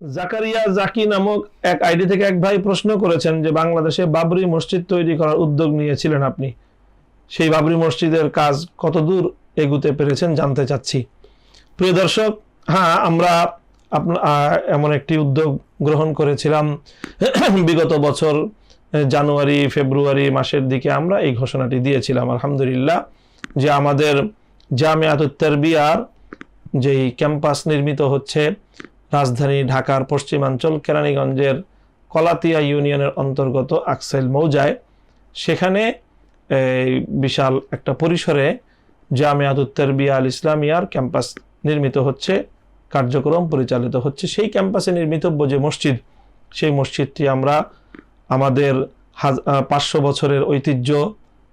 জাকারিয়া জাকি নামক এক আইডি থেকে এক ভাই প্রশ্ন করেছেন যে বাংলাদেশে বাবরি মসজিদ তৈরি করার উদ্যোগ নিয়েছিলেন আপনি। সেই বাবরি মসজিদের কাজ কতদূর এগুতে পেরেছেন জানতে চাচ্ছি। প্রিয় দর্শক হ্যাঁ আমরা এমন একটি উদ্যোগ গ্রহণ করেছিলাম। বিগত বছর জানুয়ারি, ফেব্রুয়ারি মাসের দিকে আমরা এই ঘোষণাটি দিয়েছিলাম, আলহামদুলিল্লাহ, যে আমাদের জামিয়াতুত তারবিয়ার যেই ক্যাম্পাস নির্মিত হচ্ছে রাজধানী ঢাকার পশ্চিমাঞ্চল কেরানীগঞ্জের কলাতিয়া ইউনিয়নের অন্তর্গত আকসাইল মৌজায়। সেখানে বিশাল একটা পরিসরে জামিয়াতুত তারবিয়া আল ইসলামিয়ার ক্যাম্পাস নির্মিত হচ্ছে, কার্যক্রম পরিচালিত হচ্ছে। সেই ক্যাম্পাসে নির্মিতব্য যে মসজিদ, সেই মসজিদটি আমরা আমাদের পাঁচশো বছরের ঐতিহ্য,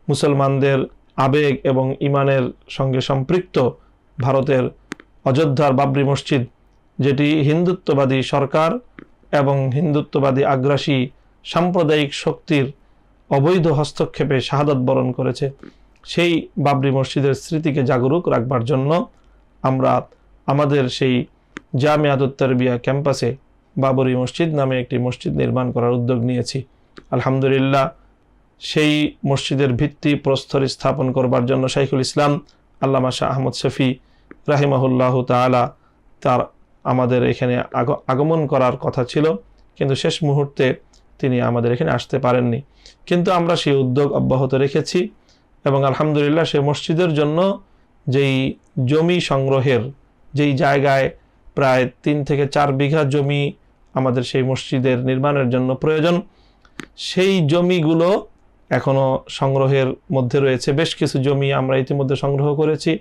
মুসলমানদের আবেগ এবং ইমানের সঙ্গে সম্পৃক্ত ভারতের অযোধ্যার বাবরি মসজিদ যেটি হিন্দুত্ববাদী সরকার এবং হিন্দুত্ববাদী আগ্রাসী সাম্প্রদায়িক শক্তির অবৈধ হস্তক্ষেপে শাহাদত বরণ করেছে। সেই বাবরি মসজিদের স্মৃতিকে জাগরুক রাখবার জন্য আমরা আমাদের সেই জামিয়াতুত তারবিয়া ক্যাম্পাসে বাবরি মসজিদ নামে একটি মসজিদ নির্মাণ করার উদ্যোগ নিয়েছি। আলহামদুলিল্লাহ, সেই মসজিদের ভিত্তি প্রস্তর স্থাপন করবার জন্য শাইখুল ইসলাম আল্লামা শাহ আহমদ শফি রাহিমাহুল্লাহ তাআলা তার আমাদের এখানে আগ- আগমন করার কথা ছিল, কিন্তু শেষ মুহূর্তে তিনি আমাদের এখানে আসতে পারেননি। কিন্তু আমরা সেই উদ্যোগ অব্যাহত রেখেছি এবং আলহামদুলিল্লাহ সে মসজিদের জন্য যেই জমি সংগ্রহের, যেই জায়গায় প্রায় তিন থেকে চার বিঘা জমি আমাদের সেই মসজিদের নির্মাণের জন্য প্রয়োজন, সেই জমিগুলো এখনও সংগ্রহের মধ্যে রয়েছে। বেশ কিছু জমি আমরা ইতিমধ্যে সংগ্রহ করেছি।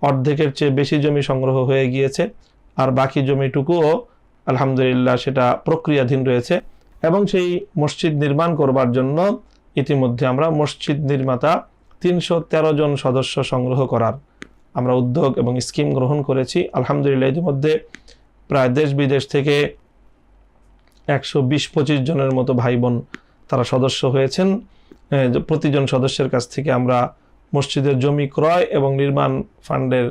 অর্ধেকের চেয়ে বেশি জমি সংগ্রহ হয়ে গিয়েছে। আর বাকি জমিটুকুও আলহামদুলিল্লাহ সেটা প্রক্রিয়াধীন রয়েছে এবং সেই মসজিদ নির্মাণ করবার জন্য ইতিমধ্যে আমরা মসজিদ নির্মাতা তিনশো তেরো জন সদস্য সংগ্রহ করার আমরা উদ্যোগ এবং স্কিম গ্রহণ করেছি। আলহামদুলিল্লাহ ইতিমধ্যে প্রায় দেশ বিদেশ থেকে একশো বিশ পঁচিশ জনের মতো ভাই বোন তারা সদস্য হয়েছেন। প্রতিজন সদস্যের কাছ থেকে আমরা মসজিদের জমি ক্রয় এবং নির্মাণ ফান্ডের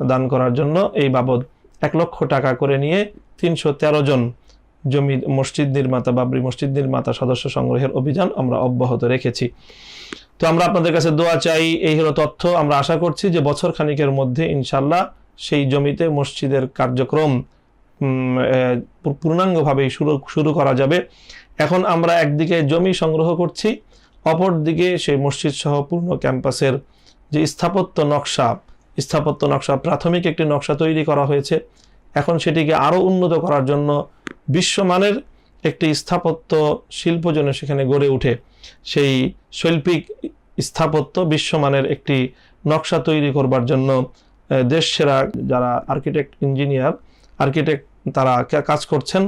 দান করার জন্য এই বাবদ এক লক্ষ টাকা করে নিয়ে তিনশো তেরো জন জমি মসজিদ নির্মাতা, বাবরি মসজিদ নির্মাতা সদস্য সংগ্রহের অভিযান আমরা অব্যাহত রেখেছি। তো আমরা আপনাদের কাছে দোয়া চাই, এই হলো তথ্য। আমরা আশা করছি যে বছর খানিকের মধ্যে ইনশাল্লাহ সেই জমিতে মসজিদের কার্যক্রম পূর্ণাঙ্গভাবেই শুরু শুরু করা যাবে। এখন আমরা একদিকে জমি সংগ্রহ করছি, অপরদিকে সেই মসজিদ সহ পূর্ণ ক্যাম্পাসের যে স্থাপত্য নকশা স্থাপত্য নকশা প্রাথমিক একটি নকশা তৈরি করা হয়েছে। এখন সেটিকে আরও উন্নত করার জন্য বিশ্বমানের একটি স্থাপত্য শিল্প যেন সেখানে গড়ে ওঠে। সেই শৈল্পিক স্থাপত্য বিশ্বমানের একটি নকশা তৈরি করবার জন্য দেশ সেরা যারা আর্কিটেক্ট ইঞ্জিনিয়ার, আর্কিটেক্ট তারা কাজ করছেন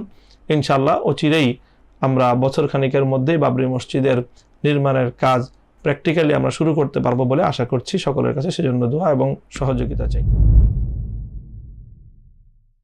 ইনশাল্লাহ অচিরেই আমরা বছর খানিকের মধ্যেই বাবরি মসজিদের নির্মাণের কাজ প্র্যাকটিক্যালি আমরা শুরু করতে পারব বলে আশা করছি সকলের কাছে সেজন্য দোয়া এবং সহযোগিতা চাই।